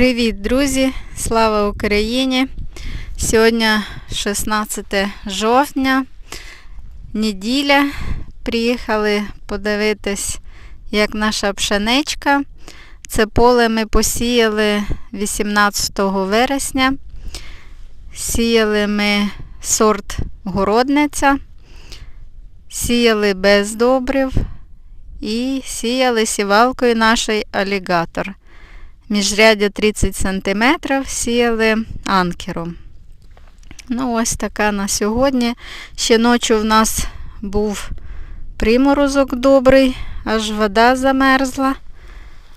Привіт, друзі! Слава Україні! Сьогодні 16 жовтня, неділя. Приїхали подивитись, як наша пшеничка. Це поле ми посіяли 18 вересня. Сіяли ми сорт городниця, сіяли без добрив і сіяли сівалкою нашої алігатор. Міжряддя 30 см сіяли анкером. Ну, ось така на сьогодні. Ще ночі в нас був приморозок добрий, аж вода замерзла.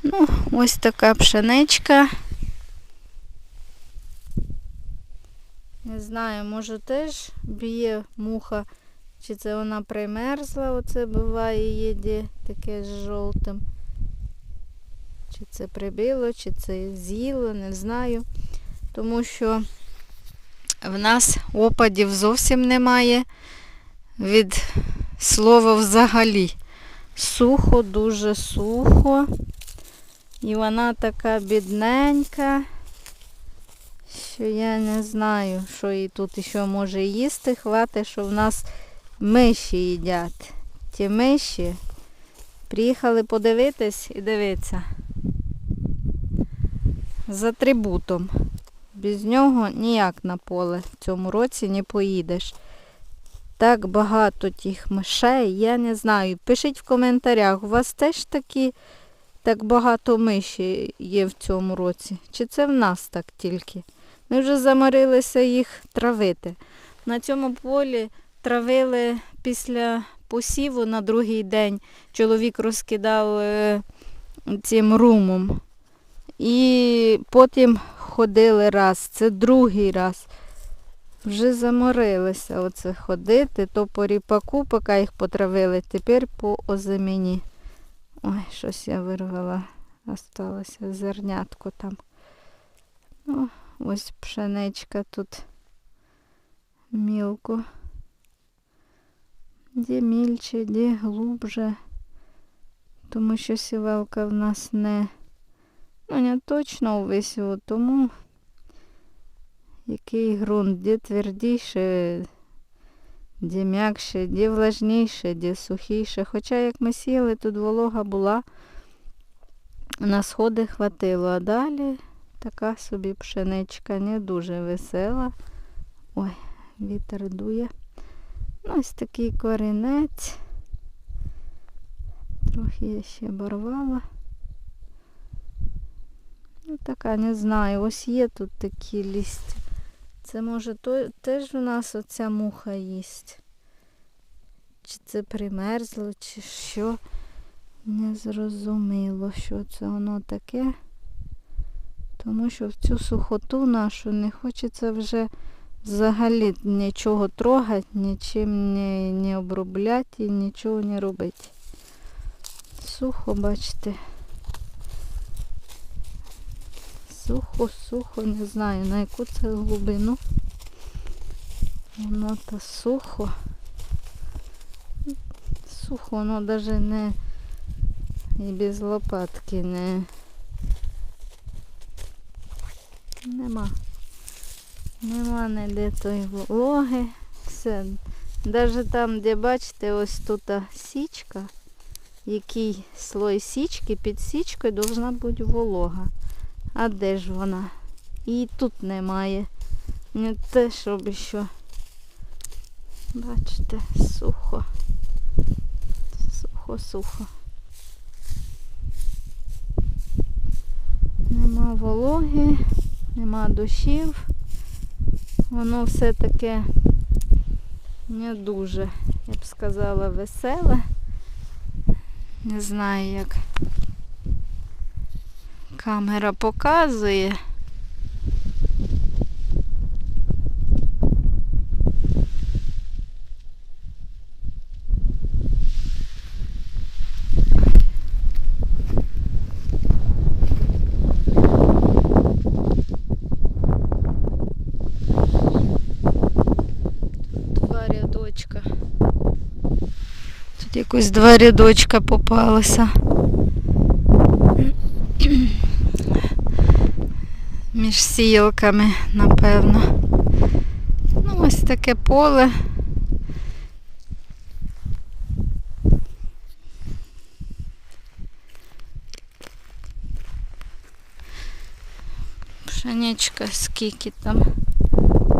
Ну, ось така пшеничка. Не знаю, може теж б'є муха, чи це вона примерзла, оце буває їде таке з жовтим. Чи це прибило, чи це з'їло, не знаю. Тому що в нас опадів зовсім немає. Від слова взагалі. Сухо, дуже сухо. І вона така бідненька, що я не знаю, що їй тут ще може їсти. Хватить, що в нас миші їдять. Ті миші приїхали подивитись і дивитися з атрибутом. Без нього ніяк на поле в цьому році не поїдеш. Так багато тих мишей, я не знаю. Пишіть в коментарях, у вас теж такі так багато миші є в цьому році? Чи це в нас так тільки? Ми вже заморилися їх травити. На цьому полі травили після посіву на другий день. Чоловік розкидав е, цим румом. І потім ходили раз, це другий раз. Вже заморилися оце ходити, то по ріпаку, поки їх потравили, тепер по озимені. Ой, щось я вирвала, осталося зернятко там. Ну, ось пшеничка тут мілко. Де мільче, де глубже, тому що сівалка в нас не Ну, точно увесь, тому який ґрунт, де твердіше, де м'якше, де влажніше, де сухіше. Хоча, як ми сіяли, тут волога була, на сходи хватило, а далі така собі пшеничка не дуже весела. Ой, вітер дує. Ну, ось такий корінець. Трохи я ще борвала. Ну, така, не знаю, ось є тут такі листя. Це може то, теж у нас оця муха їсть. Чи це примерзло, чи що. Не зрозуміло, що це воно таке. Тому що в цю сухоту нашу не хочеться вже взагалі нічого трогати, нічим не, не обробляти і нічого не робити. Сухо, бачите. Сухо, сухо, не знаю на яку це глибину. Воно то сухо. Сухо, воно навіть не і без лопатки не нема. Нема ніде тої вологи. Все. Навіть там, де бачите, ось тут січка, який слой січки, під січкою повинна бути волога. А де ж вона? Її тут немає. Не те, щоб що. Бачите, сухо. Сухо-сухо. Нема вологи, нема дощів. Воно все таке не дуже, я б сказала, веселе. Не знаю як. Камера показує. Два рядочка. Тут якось два рядочка попалися. Між сіялками, напевно. Ну, ось таке поле. Пшеничка скільки там?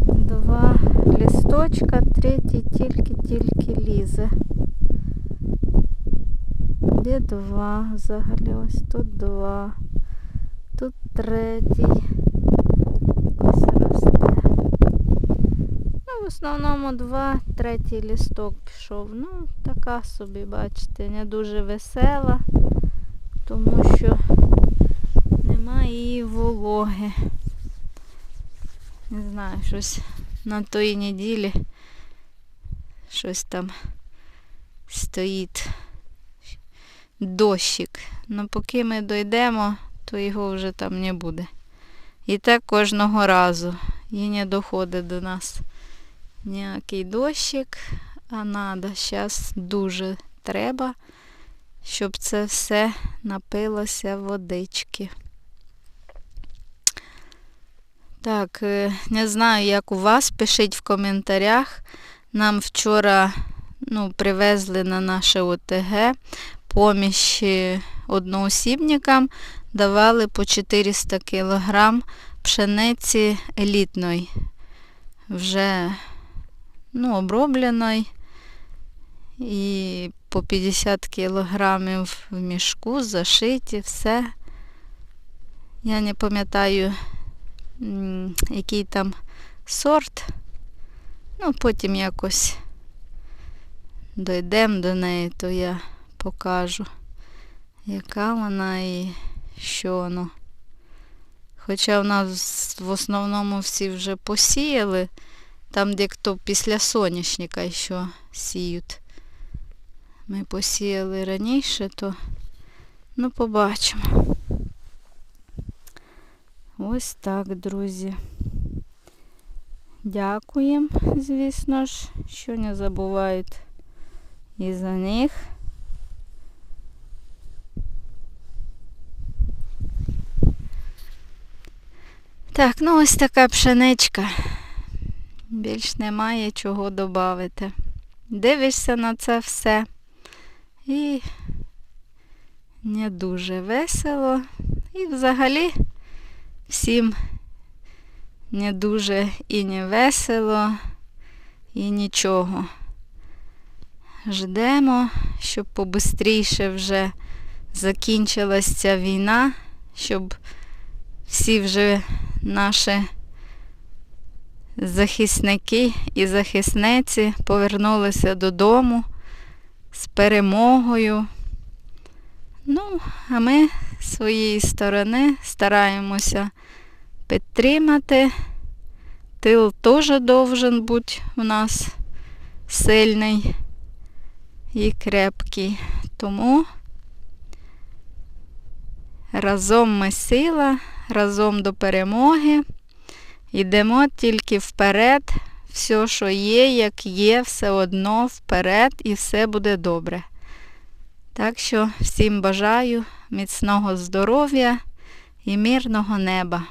Два лісточка, третій тільки-тільки лізе. Де два взагалі? Ось тут два. Тут третій. Ось росте. Ну, в основному два, третій лісток пішов. Ну, така собі, бачите, не дуже весела, тому що немає її вологи. Не знаю, щось на тої неділі щось там стоїть дощик. Ну поки ми дійдемо, то його вже там не буде. І так кожного разу. І не доходить до нас ніякий дощик, а надо. Зараз дуже треба, щоб це все напилося водички. Так, е, не знаю, як у вас, пишіть в коментарях. Нам вчора ну, привезли на наше ОТГ поміж одноосібникам, давали по 400 кг пшениці елітної, вже ну, обробленої. І по 50 кілограмів в мішку зашиті, все. Я не пам'ятаю, який там сорт. Ну, потім якось дійдемо до неї, то я покажу, яка вона і що воно. Хоча в нас в основному всі вже посіяли, там де хто після соняшника ще сіють. Ми посіяли раніше, то ну побачимо. Ось так, друзі. Дякуємо, звісно ж, що не забувають і за них. Так, ну ось така пшеничка. Більш немає чого додати. Дивишся на це все і не дуже весело. І взагалі всім не дуже і не весело, і нічого. Ждемо, щоб побистріше вже закінчилась ця війна, щоб всі вже наші захисники і захисниці повернулися додому з перемогою. Ну, а ми з своєї сторони стараємося підтримати. Тил теж должен бути у нас сильний і крепкий. Тому разом ми сила, разом до перемоги. Йдемо тільки вперед. Все, що є, як є, все одно вперед і все буде добре. Так що всім бажаю міцного здоров'я і мирного неба.